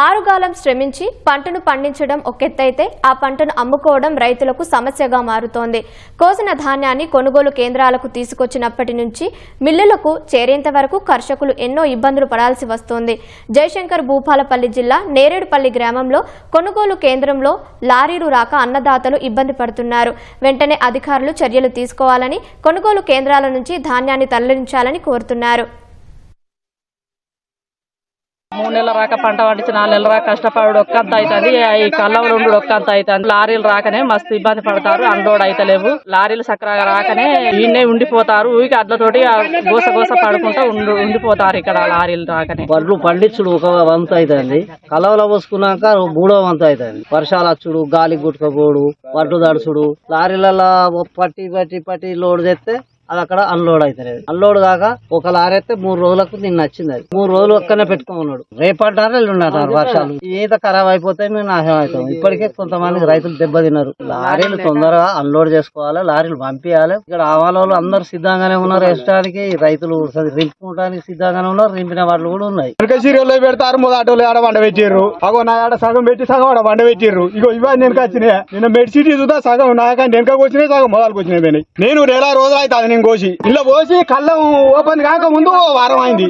ఆరుగాలం శ్రమించి పంటను పండించడం ఒకెత్తైతే ఆ పంటను అమ్ముకోవడం రైతులకు సమస్యగా మారుతోంది. కోసిన ధాన్యాన్ని కొనుగోలు కేంద్రాలకు తీసుకొచ్చినప్పటి నుంచి మిల్లులకు చేరేంత వరకు కర్షకులు ఎన్నో ఇబ్బందులు పడాల్సి వస్తోంది. జయశంకర్ భూపాలపల్లి జిల్లా నేరేడుపల్లి గ్రామంలో కొనుగోలు కేంద్రంలో లారీలు రాక అన్నదాతలు ఇబ్బంది పడుతున్నారు. వెంటనే అధికారులు చర్యలు తీసుకోవాలని కొనుగోలు కేంద్రాల నుంచి ధాన్యాన్ని తరలించాలని కోరుతున్నారు. మూడు నెలల రాక పంట పండించి నాలుగు నెలల రాక కష్టపడు ఒక్కంత అవుతుంది. ఈ కళ్ళం రెండు ఒక్కంత అవుతుంది. లారీలు రాకనే మస్తు ఇబ్బంది పడతారు. అన్లోడ్ అయితలేవు. లారీలు సక్రగా రాకనే ఈయనే ఉండిపోతారు. ఊరికి అడ్లతోటి గోస గోస పడుకుంటూ ఉండి ఉండిపోతారు ఇక్కడ లారీలు రాకనే. వడ్లు పండించుడు ఒక వంతు అవుతుంది. కలవలో పోసుకున్నాక మూడో వంత అవుతుంది. వర్షాలు వచ్చుడు గాలి గుట్టుకపోడు వడ్లు దడుచుడు లారీలలో పట్టి పట్టి పట్టి లోడ్ చేస్తే అది అక్కడ అన్లోడ్ అవుతుంది అన్లోడ్ కాక ఒక లారీ అయితే మూడు రోజులకు నిన్న వచ్చింది అది. మూడు రోజులు ఒక్కనే పెట్టుకున్నాడు రేపంటారు ఎల్లుంటారు వర్షాలు. ఈత ఖరాబ్ అయిపోతే మేము నాశనం అవుతాం. ఇప్పటికే కొంతమంది రైతులు దెబ్బతిన్నారు లారీలు తొందరగా అన్లోడ్ చేసుకోవాలి లారీలు పంపించాలి ఇక్కడ ఆవాల వాళ్ళు అందరు సిద్ధంగానే ఉన్నారు వేసడానికి రైతులు రింపుకోవడానికి సిద్ధంగానే ఉన్నారు. రింపిన వాళ్ళు కూడా ఉన్నాయి. సీరియల్లో పెడతారు మొదటోళ్ళు ఆడ వండ పెట్టిర్రు. అగో నా ఆడ సగం పెట్టి సగం ఆడ వండ పెట్టిర్రు. ఇగో ఇవన్నీ వెనక వచ్చినాయి. నిన్న మెడిసిటీ చూద్దా సగం నాకంటే వెనకకు వచ్చినాయి సగం మొదలకు వచ్చినాయి. నేను నెల రోజులు అవుతుంది కోసి ఇలా పోసి కళ్ళం ఓపెన్ కాక ముందు వారం అయింది.